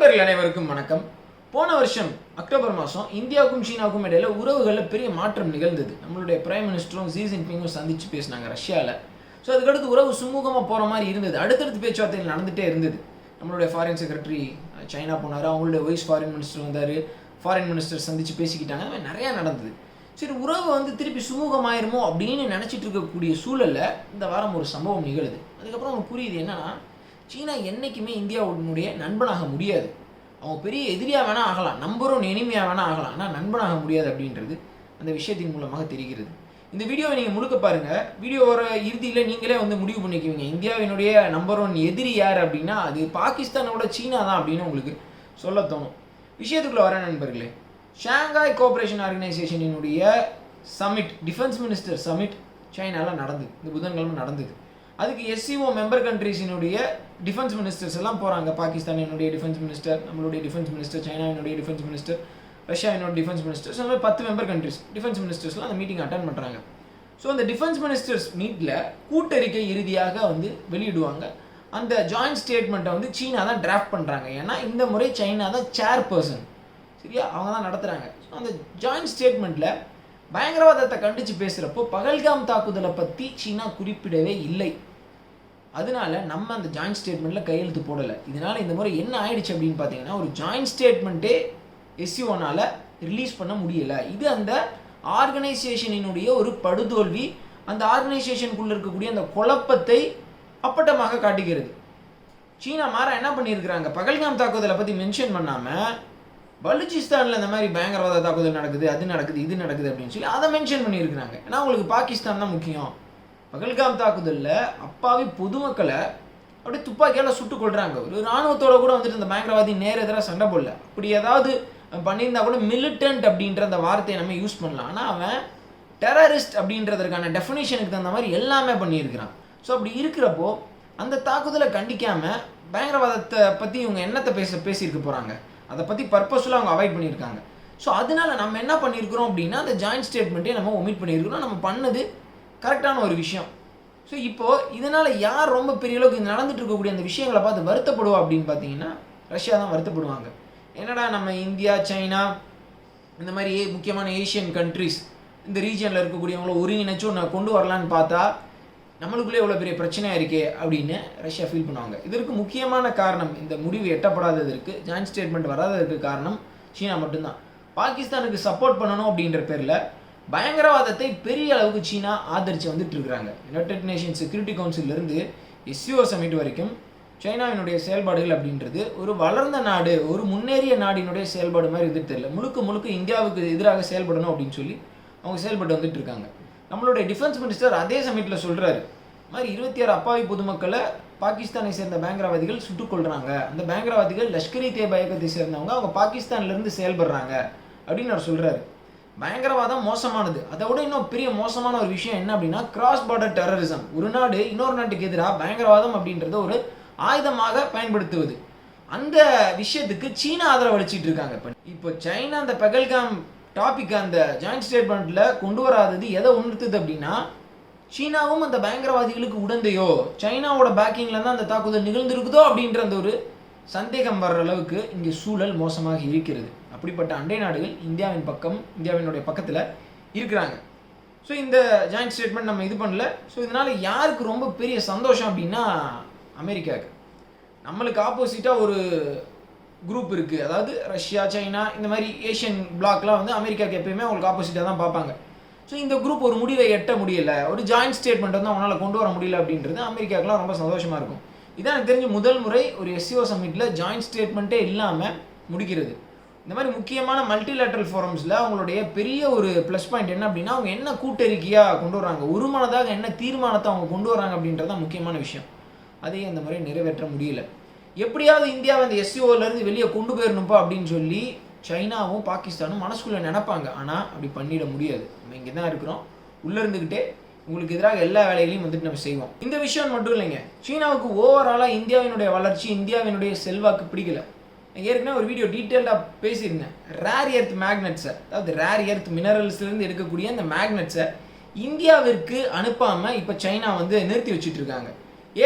நண்பர்கள் அனைவருக்கும் வணக்கம். போன வருஷம் அக்டோபர் மாதம் இந்தியாவுக்கும் சீனாவுக்கும் இடையில உறவுகளில் பெரிய மாற்றம் நிகழ்ந்தது. நம்மளுடைய பிரைம் மினிஸ்டரும் ஜி ஜின்பிங்கும் சந்திச்சு பேசினாங்க ரஷ்யாவில் ஸோ அதுக்கடுத்து உறவு சுமூகமாக போகிற மாதிரி இருந்தது. அடுத்தடுத்து பேச்சுவார்த்தைகள் நடந்துகிட்டே இருந்தது. நம்மளுடைய ஃபாரின் செக்ரட்டரி சைனா போனார். அவங்களுடைய வைஸ் ஃபாரின் மினிஸ்டர் வந்தார். ஃபாரின் மினிஸ்டர் சந்திச்சு பேசிக்கிட்டாங்க. அது நிறையா நடந்தது. சரி உறவு வந்து திருப்பி சுமூகமாயிருமோ அப்படின்னு நினச்சிட்டு இருக்கக்கூடிய சூழல்ல இந்த வாரம் ஒரு சம்பவம் நிகழுது. அதுக்கப்புறம் அவங்களுக்கு புரியுது என்னன்னா சீனா என்றைக்குமே இந்தியாவுடைய நண்பனாக முடியாது. அவன் பெரிய எதிரியாக வேணால் ஆகலாம். நம்பரும் எளிமையாக வேணால் ஆகலாம். ஆனால் நண்பனாக முடியாது அப்படின்றது அந்த விஷயத்தின் மூலமாக தெரிகிறது. இந்த வீடியோவை நீங்கள் முழுக்க பாருங்கள் வீடியோவோட இறுதியில் நீங்களே வந்து முடிவு பண்ணிக்குவீங்க. இந்தியாவினுடைய நம்பர் ஒன் எதிரி யார் அப்படின்னா அது பாகிஸ்தானோட சீனா தான் அப்படின்னு உங்களுக்கு சொல்ல தோணும். விஷயத்துக்குள்ளே வர நண்பர்களே. ஷாங்காய் கோஆப்ரேஷன் ஆர்கனைசேஷனினுடைய சமிட் டிஃபென்ஸ் மினிஸ்டர் சமிட் சைனாவில் நடந்தது. இந்த புதன்கிழமை நடந்தது. அதுக்கு எஸ்சிஓ மெம்பர் கண்ட்ரீஸினுடைய டிஃபென்ஸ் மினிஸ்டர்ஸ் எல்லாம் போகிறாங்க பாகிஸ்தானினுடைய டிஃபென்ஸ் மினிஸ்டர் நம்மளுடைய டிஃபென்ஸ் மினிஸ்டர் சைனாவினுடைய டிஃபென்ஸ் மினிஸ்டர் ரஷ்யாவினோட டிஃபென்ஸ் மினிஸ்டர்ஸ் அந்த மாதிரி பத்து மெம்பர் கண்ட்ரிஸ் டிஃபென்ஸ் மினிஸ்டர்ஸ்லாம் அந்த மீட்டிங் அட்டன் பண்ணுறாங்க ஸோ அந்த டிஃபென்ஸ் மினிஸ்டர்ஸ் மீட்டில் கூட்டறிக்கை இறுதியாக வந்து வெளியிடுவாங்க. அந்த ஜாயிண்ட் ஸ்டேட்மெண்ட்டை வந்து சீனா தான் டிராஃப்ட் பண்ணுறாங்க ஏன்னா இந்த முறை சைனா தான் சேர் பர்சன் சரியா? அவங்க தான் நடத்துகிறாங்க ஸோ அந்த ஜாயிண்ட் ஸ்டேட்மெண்ட்டில் பயங்கரவாதத்தை கண்டித்து பேசுகிறப்போ பகல்காம் தாக்குதலை பற்றி சீனா குறிப்பிடவே இல்லை. அதனால நம்ம அந்த ஜாயிண்ட் ஸ்டேட்மெண்ட்டில் கையெழுத்து போடலை. இதனால் இந்த முறை என்ன ஆயிடுச்சு அப்படின்னு பார்த்தீங்கன்னா ஒரு ஜாயிண்ட் ஸ்டேட்மெண்ட்டே எஸ்யூனால் ரிலீஸ் பண்ண முடியலை. இது அந்த ஆர்கனைசேஷனினுடைய ஒரு படுதோல்வி. அந்த ஆர்கனைசேஷனுக்குள்ளே இருக்கக்கூடிய அந்த குழப்பத்தை அப்பட்டமாக காட்டுகிறது. சீனா மாறா என்ன பண்ணியிருக்கிறாங்க? பகல்காம் தாக்குதலை பற்றி மென்ஷன் பண்ணாமல் பலுச்சிஸ்தானில் இந்த மாதிரி பயங்கரவாத தாக்குதல் நடக்குது அது நடக்குது இது நடக்குது அப்படின்னு சொல்லி அதை மென்ஷன் பண்ணியிருக்கிறாங்க. ஏன்னா உங்களுக்கு பாகிஸ்தான் தான் முக்கியம். பகல்காம் தாக்குதலில் அப்பாவி பொதுமக்களை அப்படியே துப்பாக்கியால் சுட்டு கொள்கிறாங்க ஒரு இராணுவத்தோட கூட வந்துட்டு இந்த பயங்கரவாதி நேர எதிராக சண்டை போடல. அப்படி ஏதாவது பண்ணியிருந்தா கூட மிலிட்டன்ட் அப்படின்ற அந்த வார்த்தையை நம்ம யூஸ் பண்ணலாம். ஆனால் அவன் டெரரிஸ்ட் அப்படின்றதற்கான டெஃபினேஷனுக்கு தகுந்த மாதிரி எல்லாமே பண்ணியிருக்கிறான். ஸோ அப்படி இருக்கிறப்போ அந்த தாக்குதலை கண்டிக்காமல் பயங்கரவாதத்தை பற்றி இவங்க என்னத்தை பேச பேசியிருக்க போகிறாங்க அதை பற்றி பர்பஸ்ஃபுல்லாக அவங்க அவாய்ட் பண்ணியிருக்காங்க. ஸோ அதனால நம்ம என்ன பண்ணியிருக்கிறோம் அப்படின்னா அந்த ஜாயிண்ட் ஸ்டேட்மெண்ட்டே நம்ம ஒமிட் பண்ணியிருக்கிறோம். நம்ம பண்ணது கரெக்டான ஒரு விஷயம். ஸோ இப்போது இதனால் யார் ரொம்ப பெரிய அளவுக்கு இது நடந்துட்டு இருக்கக்கூடிய அந்த விஷயங்களை பார்த்து வருத்தப்படுவா அப்படின்னு பார்த்தீங்கன்னா ரஷ்யா தான் வருத்தப்படுவாங்க. என்னடா நம்ம இந்தியா சைனா இந்த மாதிரி ஏ- முக்கியமான ஏஷியன் கண்ட்ரிஸ் இந்த ரீஜனில் இருக்கக்கூடியவங்கள ஒருங்கிணைச்சு ஒன்று கொண்டு வரலான்னு பார்த்தா நம்மளுக்குள்ளே எவ்வளோ பெரிய பிரச்சனையாக இருக்கே அப்படின்னு ரஷ்யா ஃபீல் பண்ணுவாங்க. இதற்கு முக்கியமான காரணம் இந்த முடிவு எட்டப்படாததற்கு ஜாயிண்ட் ஸ்டேட்மெண்ட் வராததற்கு காரணம் சீனா மட்டும்தான். பாகிஸ்தானுக்கு சப்போர்ட் பண்ணணும் அப்படின்ற பேரில் பயங்கரவாதத்தை பெரிய அளவுக்கு சீனா ஆதரித்து வந்துட்டு இருக்கிறாங்க. யுனைடெட் நேஷன் செக்யூரிட்டி கவுன்சிலிருந்து எஸ்யூஓ சமிட் வரைக்கும் சைனாவினுடைய செயல்பாடுகள் அப்படின்றது ஒரு வளர்ந்த நாடு ஒரு முன்னேறிய நாடினுடைய செயல்பாடு மாதிரி இருந்துட்டு தெரியல. முழுக்க முழுக்க இந்தியாவுக்கு எதிராக செயல்படணும் அப்படின்னு சொல்லி அவங்க செயல்பட்டு வந்துட்டு இருக்காங்க. நம்மளுடைய டிஃபென்ஸ் மினிஸ்டர் அதே சமிட்டில் சொல்கிறாரு மாதிரி இருபத்தி ஆறு அப்பாவி பொதுமக்களை பாகிஸ்தானை சேர்ந்த பயங்கரவாதிகள் சுட்டுக்கொலுறாங்க அந்த பயங்கரவாதிகள் லஷ்கர் இ தேபா இயக்கத்தை சேர்ந்தவங்க அவங்க பாகிஸ்தான்லேருந்து செயல்படுறாங்க அப்படின்னு அவர் சொல்கிறாரு பயங்கரவாதம் மோசமானது. அதை விட இன்னும் பெரிய மோசமான ஒரு விஷயம் என்ன அப்படின்னா கிராஸ் பார்டர் டெரரிசம் ஒரு நாடு இன்னொரு நாட்டுக்கு எதிராக பயங்கரவாதம் அப்படின்றத ஒரு ஆயுதமாக பயன்படுத்துவது. அந்த விஷயத்துக்கு சீனா ஆதரவு இருக்காங்க. இப்போ இப்போ சைனா அந்த பெகல்காம் டாபிக் அந்த ஜாயிண்ட் ஸ்டேட்மெண்ட்டில் கொண்டு வராதது எதை உணர்த்துது அப்படின்னா சீனாவும் அந்த பயங்கரவாதிகளுக்கு உடந்தையோ சைனாவோட பேக்கிங்ல தான் அந்த தாக்குதல் நிகழ்ந்திருக்குதோ அப்படின்ற அந்த ஒரு சந்தேகம் வர்ற அளவுக்கு இங்கே சூழல் மோசமாக இருக்கிறது. அப்படிப்பட்ட அண்டை நாடுகள் இந்தியாவின் பக்கம் இந்தியாவினுடைய பக்கத்தில் இருக்கிறாங்க. ஸோ இந்த ஜாயிண்ட் ஸ்டேட்மெண்ட் நம்ம இது பண்ணல. ஸோ இதனால் யாருக்கு ரொம்ப பெரிய சந்தோஷம் அப்படின்னா அமெரிக்காவுக்கு. நம்மளுக்கு ஆப்போசிட்டாக ஒரு குரூப் இருக்குது அதாவது ரஷ்யா சைனா இந்த மாதிரி ஏஷியன் பிளாக்லாம் வந்து அமெரிக்காவுக்கு எப்பயுமே அவங்களுக்கு ஆப்போசிட்டாக தான் பார்ப்பாங்க. ஸோ இந்த குரூப் ஒரு முடிவை எட்ட முடியல. ஒரு ஜாயிண்ட் ஸ்டேட்மெண்ட் வந்து அவங்களால கொண்டு வர முடியல அப்படின்றது அமெரிக்காவுக்குலாம் ரொம்ப சந்தோஷமாக இருக்கும். இதான் எனக்கு தெரிஞ்ச முதல் முறை ஒரு எஸ்சிஓ சமிட்டில் ஜாயிண்ட் ஸ்டேட்மெண்ட்டே இல்லாமல் முடிக்கிறது. இந்த மாதிரி முக்கியமான மல்டிலேட்ரல் ஃபோரம்ஸில் அவங்களுடைய பெரிய ஒரு ப்ளஸ் பாயிண்ட் என்ன அப்படின்னா அவங்க என்ன கூட்டறிக்கையாக கொண்டு வராங்க ஒரு மனதாக என்ன தீர்மானத்தை அவங்க கொண்டு வராங்க அப்படின்றது தான் முக்கியமான விஷயம். அதையே அந்த முறை நிறைவேற்ற முடியல. எப்படியாவது இந்தியாவை அந்த எஸ்சிஓலேருந்து வெளியே கொண்டு போயிடணும்ப்பா அப்படின்னு சொல்லி சைனாவும் பாகிஸ்தானும் மனசுக்குள்ளே நினைப்பாங்க. ஆனால் அப்படி பண்ணிட முடியாது. நம்ம இங்கே தான் இருக்கிறோம். உள்ளே இருந்துக்கிட்டே உங்களுக்கு எதிராக எல்லா வேலைகளையும் வந்துட்டு நம்ம செய்வோம். இந்த விஷயம் மட்டும் இல்லைங்க. சீனாவுக்கு ஓவராலாக இந்தியாவினுடைய வளர்ச்சி இந்தியாவினுடைய செல்வாக்கு பிடிக்கல. ஏற்கனவே ஒரு வீடியோ டீட்டெயில்டாக பேசியிருந்தேன். ரேர் எர்த் மேக்னெட்ஸை அதாவது ரேர் எர்த் மினரல்ஸ்லேருந்து எடுக்கக்கூடிய அந்த மேக்னெட்ஸை இந்தியாவிற்கு அனுப்பாமல் இப்போ சைனா வந்து நிறுத்தி வச்சுட்டு இருக்காங்க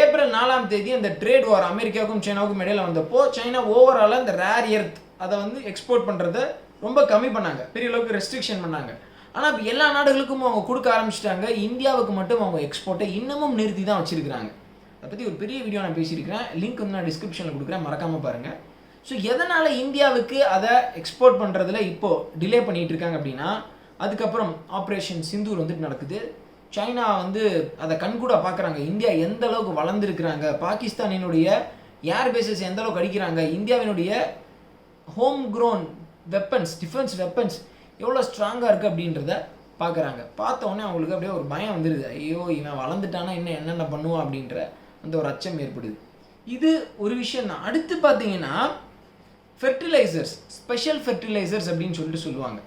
ஏப்ரல் நாலாம் தேதி அந்த ட்ரேட் வார் அமெரிக்காவுக்கும் சைனாவுக்கும் இடையில வந்தப்போ சைனா ஓவராலாக அந்த ரேர் எர்த் அதை வந்து எக்ஸ்போர்ட் பண்ணுறத ரொம்ப கம்மி பண்ணாங்க. பெரிய அளவுக்கு ரெஸ்ட்ரிக்ஷன் பண்ணாங்க. ஆனால் இப்போ எல்லா நாடுகளுக்கும் அவங்க கொடுக்க ஆரம்பிச்சிட்டாங்க. இந்தியாவுக்கு மட்டும் அவங்க எக்ஸ்போர்ட்டை இன்னமும் நிறுத்தி தான் வச்சுருக்கிறாங்க. அதை பற்றி ஒரு பெரிய வீடியோ நான் பேசியிருக்கிறேன். லிங்க் வந்து நான் டிஸ்கிரிப்ஷனில் கொடுக்குறேன். மறக்காமல் பாருங்கள் ஸோ எதனால் இந்தியாவுக்கு அதை எக்ஸ்போர்ட் பண்ணுறதுல இப்போது டிலே பண்ணிகிட்டு இருக்காங்க அப்படின்னா அதுக்கப்புறம் ஆப்ரேஷன் சிந்தூர் வந்துட்டு நடக்குது. சைனா வந்து அதை கண்கூட பார்க்குறாங்க. இந்தியா எந்த அளவுக்கு வளர்ந்துருக்குறாங்க? பாகிஸ்தானினுடைய ஏர் பேசஸ் எந்த அளவுக்கு அடிக்கிறாங்க? இந்தியாவினுடைய home grown weapons defence weapons எவ்வளோ ஸ்ட்ராங்காக இருக்குது அப்படின்றத பார்க்குறாங்க. பார்த்த உடனே அவங்களுக்கு அப்படியே ஒரு பயம் வந்துடுது ஐயோ இவன் வளர்ந்துட்டானா இன்னும் என்னென்ன பண்ணுவான் அப்படின்ற அந்த ஒரு அச்சம் ஏற்படுது. இது ஒரு விஷயம் தான். அடுத்து பார்த்தீங்கன்னா ஃபெர்டிலைசர்ஸ் ஸ்பெஷல் ஃபெர்டிலைசர்ஸ் அப்படின்னு சொல்லிட்டு சொல்லுவாங்க.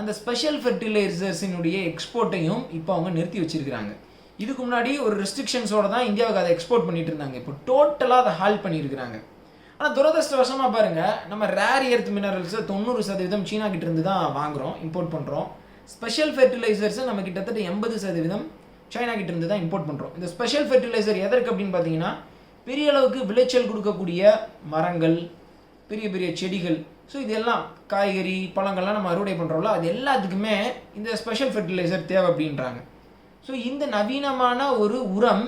அந்த ஸ்பெஷல் ஃபெர்டிலைசர்ஸினுடைய எக்ஸ்போர்ட்டையும் இப்போ அவங்க நிறுத்தி வச்சிருக்கிறாங்க. இதுக்கு முன்னாடி ஒரு ரெஸ்ட்ரிக்ஷன்ஸோட தான் இந்தியாவுக்கு அதை எக்ஸ்போர்ட் பண்ணிட்டு இருந்தாங்க. இப்போ டோட்டலாக அதை ஹால் பண்ணியிருக்கிறாங்க ஆனால் துரதிருஷ்டவசமாக பாருங்க நம்ம ரேர் எர்த் மினரல்ஸை தொண்ணூறு சதவீதம் சீனா கிட்ட இருந்து தான் வாங்குறோம் இம்போர்ட் பண்ணுறோம் ஸ்பெஷல் ஃபெர்டிலைசர்ஸை நம்ம கிட்டத்தட்ட எண்பது சதவீதம் சைனா கிட்ட இருந்து தான் இம்போர்ட் பண்ணுறோம் இந்த ஸ்பெஷல் ஃபெர்டிலைசர் எதற்கு அப்படின்னு பார்த்தீங்கன்னா பெரிய அளவுக்கு விளைச்சல் கொடுக்கக்கூடிய மரங்கள் பெரிய பெரிய செடிகள். ஸோ இதெல்லாம் காய்கறி பழங்கள்லாம் நம்ம அறுவடை பண்ணுறோம்ல அது எல்லாத்துக்குமே இந்த ஸ்பெஷல் ஃபெர்டிலைசர் தேவை அப்படின்றாங்க. ஸோ இந்த நவீனமான ஒரு உரம்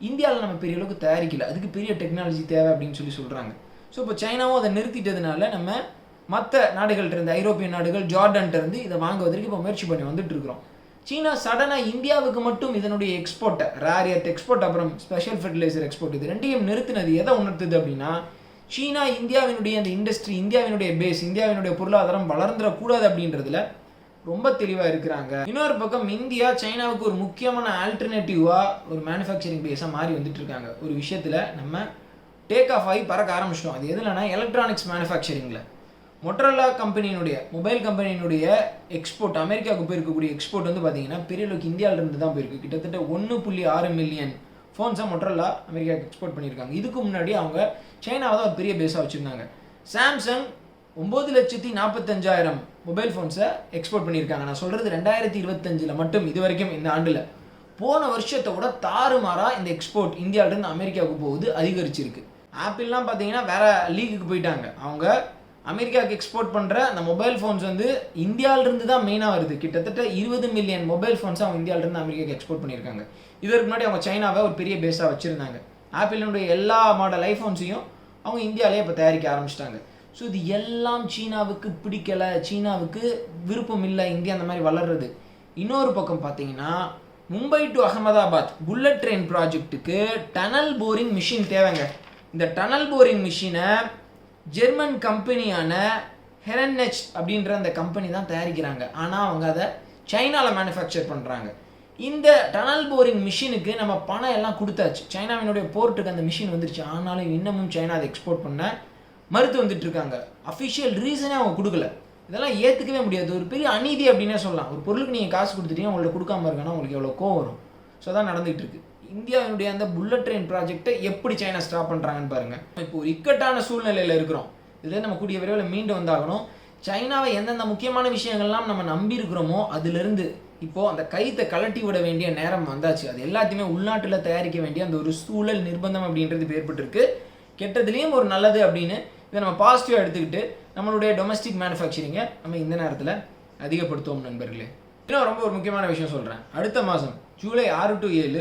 இந்தியாவில் நம்ம பெரிய அளவுக்கு தயாரிக்கல. அதுக்கு பெரிய டெக்னாலஜி தேவை அப்படின்னு சொல்லி சொல்கிறாங்க ஸோ இப்போ சைனாவும் அதை நிறுத்திட்டதுனால நம்ம மற்ற நாடுகள்ட்ட இருந்து ஐரோப்பிய நாடுகள் ஜார்டன்ட்டிருந்து இதை வாங்குவதற்கு இப்போ முயற்சி பண்ணி வந்துட்டு இருக்கிறோம். சீனா சடனாக இந்தியாவுக்கு மட்டும் இதனுடைய எக்ஸ்போர்ட்டை ரேரியத் எக்ஸ்போர்ட் அப்புறம் ஸ்பெஷல் ஃபெர்டிலைசர் எக்ஸ்போர்ட் இது ரெண்டையும் நிறுத்தினது எதை உணர்த்துது அப்படின்னா சீனா இந்தியாவினுடைய அந்த இண்டஸ்ட்ரி இந்தியாவினுடைய பேஸ் இந்தியாவினுடைய பொருளாதாரம் வளர்ந்துடக்கூடாது அப்படின்றதுல ரொம்ப தெளிவாக இருக்கிறாங்க. இன்னொரு பக்கம் இந்தியா சைனாவுக்கு ஒரு முக்கியமான ஆல்டர்னேட்டிவாக ஒரு மேனுஃபேக்சரிங் பேஸாக மாறி வந்துட்டு இருக்காங்க. ஒரு விஷயத்தில் நம்ம டேக் ஆஃப் ஆகி பறக்க ஆரம்பிச்சிட்டோம். அது எதுலனா எலக்ட்ரானிக்ஸ் மேனுஃபேக்சரிங்கில் மொட்டரலா கம்பெனியினுடைய மொபைல் கம்பெனியினுடைய எக்ஸ்போர்ட் அமெரிக்காவுக்கு போயிருக்கக்கூடிய எக்ஸ்போர்ட் வந்து பார்த்தீங்கன்னா பெரிய அளவுக்கு இந்தியாவிலிருந்து தான் போயிருக்கு. கிட்டத்தட்ட ஒன்று புள்ளி ஆறு மில்லியன் ஃபோன்ஸை மொட்ரல்லா அமெரிக்காவுக்கு எக்ஸ்போர்ட் பண்ணியிருக்காங்க. இதுக்கு முன்னாடி அவங்க சைனாவை தான் ஒரு பெரிய பேஸாக வச்சுருந்தாங்க. சாம்சங் ஒம்பது லட்சத்தி நாற்பத்தஞ்சாயிரம் மொபைல் ஃபோன்ஸை எக்ஸ்போர்ட் பண்ணியிருக்காங்க. நான் சொல்கிறது ரெண்டாயிரத்தி இருபத்தஞ்சில் மட்டும் இது வரைக்கும் இந்த ஆண்டில். போன வருஷத்தை விட தாறுமாறாக இந்த எக்ஸ்போர்ட் இந்தியாவிலேருந்து அமெரிக்காவுக்கு போகுது அதிகரிச்சிருக்கு. ஆப்பிள்லாம் பார்த்தீங்கன்னா வேற லீக்குக்கு போயிட்டாங்க. அவங்க அமெரிக்காவுக்கு எக்ஸ்போர்ட் பண்ணுற அந்த மொபைல் ஃபோன்ஸ் வந்து இந்தியாவிலிருந்து தான் மெயினாக வருது. கிட்டத்தட்ட இருபது மில்லியன் மொபைல் ஃபோன்ஸ் அவங்க இந்தியாவிலிருந்து அமெரிக்காவுக்கு எக்ஸ்போர்ட் பண்ணியிருக்காங்க. இதற்கு முன்னாடி அவங்க சைனாவை ஒரு பெரிய பேஸாக வச்சுருந்தாங்க. ஆப்பிளினுடைய எல்லா மாடல் ஐஃபோன்ஸையும் அவங்க இந்தியாவிலே இப்போ தயாரிக்க ஆரம்பிச்சிட்டாங்க. ஸோ இது எல்லாம் சீனாவுக்கு பிடிக்கலை. சீனாவுக்கு விருப்பம் இல்லை. இந்தியா அந்த மாதிரி வளர்றது. இன்னொரு பக்கம் பார்த்தீங்கன்னா Mumbai to Ahmedabad bullet train ப்ராஜெக்ட்டுக்கு tunnel boring machine தேவைங்க. இந்த டனல் போரிங் மிஷினை ஜெர்மன் கம்பெனியான ஹெரன்னெச் அப்படின்ற அந்த கம்பெனி தான் தயாரிக்கிறாங்க. ஆனால் அவங்க அதை சைனாவில் மேனுஃபேக்சர் பண்ணுறாங்க இந்த டனல் போரிங் மிஷினுக்கு நம்ம பணம் எல்லாம் கொடுத்தாச்சு. சைனாவினுடைய போர்ட்டுக்கு அந்த மிஷின் வந்துருச்சு. ஆனாலும் இன்னமும் சைனா அதை எக்ஸ்போர்ட் பண்ண மறுத்து வந்துட்டுருக்காங்க அஃபிஷியல் ரீசனே அவங்க கொடுக்கல. இதெல்லாம் ஏற்றுக்கவே முடியாது. ஒரு பெரிய அநீதி அப்படின்னே சொல்லலாம். ஒரு பொருளுக்கு நீங்கள் காசு கொடுத்துட்டீங்க உங்களை கொடுக்காம இருக்கனா உங்களுக்கு எவ்வளோ கோவம் வரும். ஸோ தான் நடந்துகிட்டு இருக்கு. இந்தியாவினுடைய அந்த புல்லட் ட்ரெயின் ப்ராஜெக்ட்டை எப்படி சைனா ஸ்டாப் பண்ணுறாங்கன்னு பாருங்க. இப்போ ஒரு இக்கட்டான சூழ்நிலையில் இருக்கிறோம். இதில் நம்ம கூடிய விரைவில் மீண்டு வந்தாகணும். சைனாவை எந்தெந்த முக்கியமான விஷயங்கள்லாம் நம்ம நம்பி இருக்கிறோமோ அதிலிருந்து இப்போ அந்த கைத்தை கலட்டி விட வேண்டிய நேரம் வந்தாச்சு. அது எல்லாத்தையுமே உள்நாட்டில் தயாரிக்க வேண்டிய அந்த ஒரு சூழல் நிர்பந்தம் அப்படின்றது ஏற்பட்டுருக்கு ஏற்பட்டிருக்கு கெட்டதுலேயும் ஒரு நல்லது அப்படின்னு இதை நம்ம பாசிட்டிவாக எடுத்துக்கிட்டு நம்மளுடைய டொமஸ்டிக் மேனுஃபேக்சரிங்கை நம்ம இந்த நேரத்தில் அதிகப்படுத்துவோம் நண்பர்களே. இன்னும் ரொம்ப ஒரு முக்கியமான விஷயம் சொல்கிறேன் அடுத்த மாதம் ஜூலை ஆறு டு ஏழு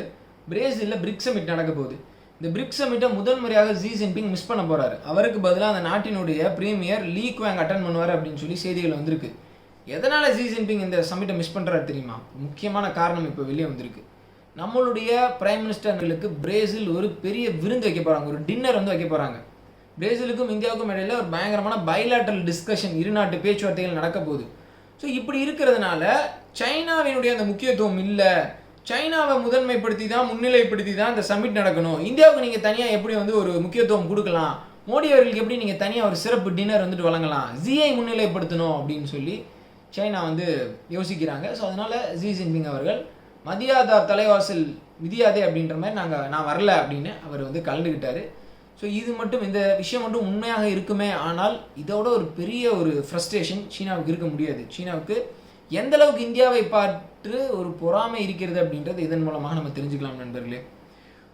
பிரேசிலில் பிரிக் சமிட் நடக்க போகுது. இந்த பிரிக் சமிட்டை முதல் முறையாக ஜி ஜின்பிங் மிஸ் பண்ண போகிறாரு அவருக்கு பதிலாக அந்த நாட்டினுடைய பிரீமியர் லீ குவாங் அட்டன் பண்ணுவார் அப்படின்னு சொல்லி செய்திகள் வந்திருக்கு. எதனால் ஜி ஜின்பிங் இந்த சமிட்டை மிஸ் பண்ணுறாரு தெரியுமா? முக்கியமான காரணம் இப்போ வெளியே வந்திருக்கு. நம்மளுடைய பிரைம் மினிஸ்டர்களுக்கு பிரேசில் ஒரு பெரிய விருந்து வைக்க போகிறாங்க ஒரு டின்னர் வந்து வைக்க போகிறாங்க பிரேசிலுக்கும் இந்தியாவுக்கும் இடையில ஒரு பயங்கரமான பைலாட்டரல் டிஸ்கஷன் இரு நாட்டு பேச்சுவார்த்தைகள் நடக்க போகுது. ஸோ இப்படி இருக்கிறதுனால சைனாவினுடைய அந்த முக்கியத்துவம் இல்லை. சைனாவை முதன்மைப்படுத்தி தான் முன்னிலைப்படுத்தி தான் இந்த சமிட் நடக்கணும். இந்தியாவுக்கு நீங்கள் தனியாக எப்படி வந்து ஒரு முக்கியத்துவம் கொடுக்கலாம்? மோடி அவர்களுக்கு எப்படி நீங்கள் தனியாக ஒரு சிறப்பு டின்னர் வந்துட்டு வழங்கலாம்? ஜிஐ முன்னிலைப்படுத்தணும் அப்படின்னு சொல்லி சைனா வந்து யோசிக்கிறாங்க. ஸோ அதனால் ஜி ஜின்பிங் அவர்கள் மதியாதார் தலைவாசல் விதியாதே அப்படின்ற மாதிரி நாங்கள் நான் வரல அப்படின்னு அவர் வந்து கலந்துக்கிட்டார் ஸோ இது மட்டும் இந்த விஷயம் மட்டும் உண்மையாக இருக்குமே? ஆனால் இதோட ஒரு பெரிய ஒரு ஃப்ரஸ்ட்ரேஷன் சீனாவுக்கு இருக்க முடியாது. சீனாவுக்கு எந்த அளவுக்கு இந்தியாவை பார்த்து ஒரு பொறாமை இருக்கிறது அப்படின்றது இதன் மூலமாக நம்ம தெரிஞ்சுக்கலாம் நண்பர்களே.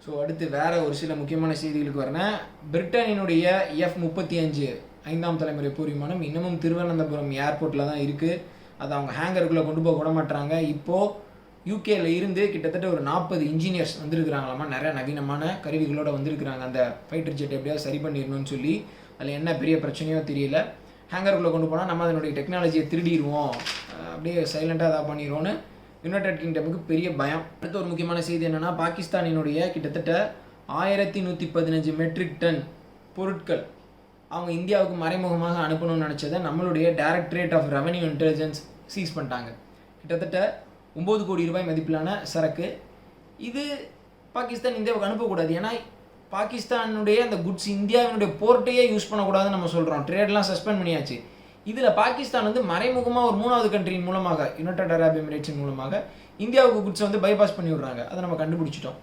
ஸோ அடுத்து வேற ஒரு சில முக்கியமான செய்திகளுக்கு வரேன். பிரிட்டனினுடைய எஃப் முப்பத்தி அஞ்சு ஐந்தாம் தலைமுறை போர் விமானம் இன்னமும் திருவனந்தபுரம் ஏர்போர்ட்டில் தான் இருக்குது அதை அவங்க ஹேங்கருக்குள்ளே கொண்டு போக விட மாட்டாங்க இப்போது யூகேல இருந்து கிட்டத்தட்ட ஒரு நாற்பது இன்ஜினியர்ஸ் வந்திருக்கிறாங்களாமா? நிறைய நவீனமான கருவிகளோடு வந்திருக்கிறாங்க. அந்த ஃபைட்டர் ஜெட் எப்படியாவது சரி பண்ணிடணும்னு சொல்லி. அதில் என்ன பெரிய பிரச்சனையோ தெரியல. ஹேங்கருக்குள்ளே கொண்டு போனால் நம்ம அதனுடைய டெக்னாலஜியை திருடிடுவோம் அப்படியே சைலண்ட்டாக இதாக பண்ணிடுவோன்னு யுனைடெட் கிங்டமுக்கு பெரிய பயம். அடுத்த ஒரு முக்கியமான செய்தி என்னென்னா பாகிஸ்தானினுடைய கிட்டத்தட்ட ஆயிரத்தி நூற்றி பதினஞ்சு மெட்ரிக் டன் பொருட்கள் அவங்க இந்தியாவுக்கு மறைமுகமாக அனுப்பணும்னு நினச்சதை நம்மளுடைய directorate of revenue intelligence seize பண்ணிட்டாங்க. கிட்டத்தட்ட ஒம்பது கோடி ரூபாய் மதிப்பிலான சரக்கு. இது பாகிஸ்தான் இந்தியாவுக்கு அனுப்பக்கூடாது. ஏன்னா பாகிஸ்தானுடைய அந்த குட்ஸ் இந்தியாவினுடைய போர்ட்டையே யூஸ் பண்ணக்கூடாதுன்னு நம்ம சொல்கிறோம் ட்ரேட்லாம் சஸ்பெண்ட் பண்ணியாச்சு. இதில் பாகிஸ்தான் வந்து மறைமுகமாக ஒரு மூணாவது கண்ட்ரியின் மூலமாக யுனைடெட் அரேப் எமிரேட்ஸின் மூலமாக இந்தியாவுக்கு குட்ஸை வந்து பைபாஸ் பண்ணி விடுறாங்க அதை நம்ம கண்டுபிடிச்சிட்டோம்.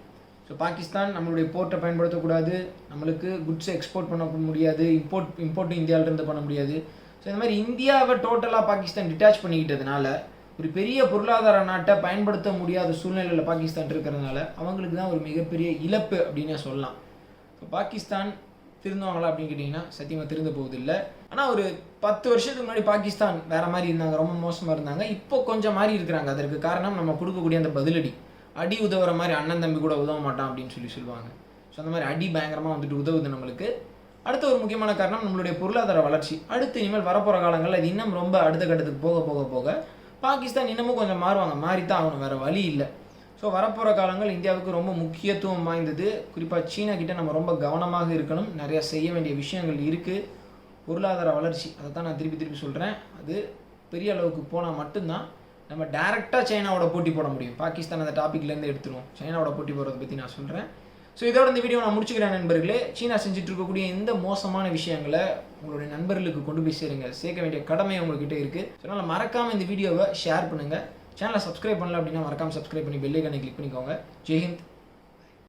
ஸோ பாகிஸ்தான் நம்மளுடைய போர்ட்டை பயன்படுத்தக்கூடாது. நம்மளுக்கு குட்ஸை எக்ஸ்போர்ட் பண்ண முடியாது. இம்போர்ட் இம்போர்ட்டும் இந்தியாவிலேருந்து பண்ண முடியாது. ஸோ இந்த மாதிரி இந்தியாவை டோட்டலாக பாகிஸ்தான் டிட்டாச் பண்ணிக்கிட்டதுனால ஒரு பெரிய பொருளாதார நாட்டை பயன்படுத்த முடியாத சூழ்நிலையில் பாகிஸ்தான் இருக்கிறதுனால அவங்களுக்கு தான் ஒரு மிகப்பெரிய இழப்பு அப்படின்னே சொல்லலாம். இப்போ பாகிஸ்தான் திருந்துவாங்களா அப்படின்னு கேட்டிங்கன்னா சத்தியமாக திருந்த போவதில்லை. ஆனால் ஒரு பத்து வருஷத்துக்கு முன்னாடி பாகிஸ்தான் வேறு மாதிரி இருந்தாங்க ரொம்ப மோசமாக இருந்தாங்க. இப்போ கொஞ்சம் மாறி இருக்கிறாங்க. அதற்கு காரணம் நம்ம கொடுக்கக்கூடிய அந்த பதிலடி. அடி உதவுற மாதிரி அண்ணன் தம்பி கூட உதவ மாட்டான் அப்படின்னு சொல்லி சொல்லுவாங்க. ஸோ அந்த மாதிரி அடி பயங்கரமாக வந்துட்டு உதவுது நம்மளுக்கு. அடுத்த ஒரு முக்கியமான காரணம் நம்மளுடைய பொருளாதார வளர்ச்சி. அடுத்து இனிமேல் வரப்போகிற காலங்களில் அது இன்னும் ரொம்ப அடுத்த கட்டத்துக்கு போக போக போக பாகிஸ்தான் இன்னமும் கொஞ்சம் மாறுவாங்க. மாறித்தான் ஆகணும். வேறு வழி இல்லை. ஸோ வரப்போகிற காலங்கள் இந்தியாவுக்கு ரொம்ப முக்கியத்துவம் வாய்ந்தது. குறிப்பாக சீனா கிட்டே நம்ம ரொம்ப கவனமாக இருக்கணும். நிறையா செய்ய வேண்டிய விஷயங்கள் இருக்குது பொருளாதார வளர்ச்சி அதை தான் நான் திருப்பி திருப்பி சொல்கிறேன் அது பெரிய அளவுக்கு போனால் மட்டும்தான் நம்ம டேரெக்டாக சைனாவோட போட்டி போட முடியும். பாகிஸ்தான் அந்த டாப்பிக்லேருந்து எடுத்துருவோம். சைனாவோட போட்டி போடுறத பற்றி நான் சொல்கிறேன் ஸோ இதோட இந்த வீடியோ நான் முடிச்சுக்கிறேன் நண்பர்களே. சீனா செஞ்சுட்டு இருக்கக்கூடிய இந்த மோசமான விஷயங்களை உங்களுடைய நண்பர்களுக்கு கொண்டு போய் சேருங்க. சேர்க்க வேண்டிய கடமை உங்ககிட்ட இருக்குது ஸோ அதனால் மறக்காமல் இந்த வீடியோவை ஷேர் பண்ணுங்கள் சேனலை சப்ஸ்கிரைப் பண்ணல அப்படின்னா மறக்காமல் சப்ஸ்கிரைப் பண்ணி பெல்லைக்கானே கிளிக் பண்ணிக்கோங்க. ஜெய்ஹிந்த்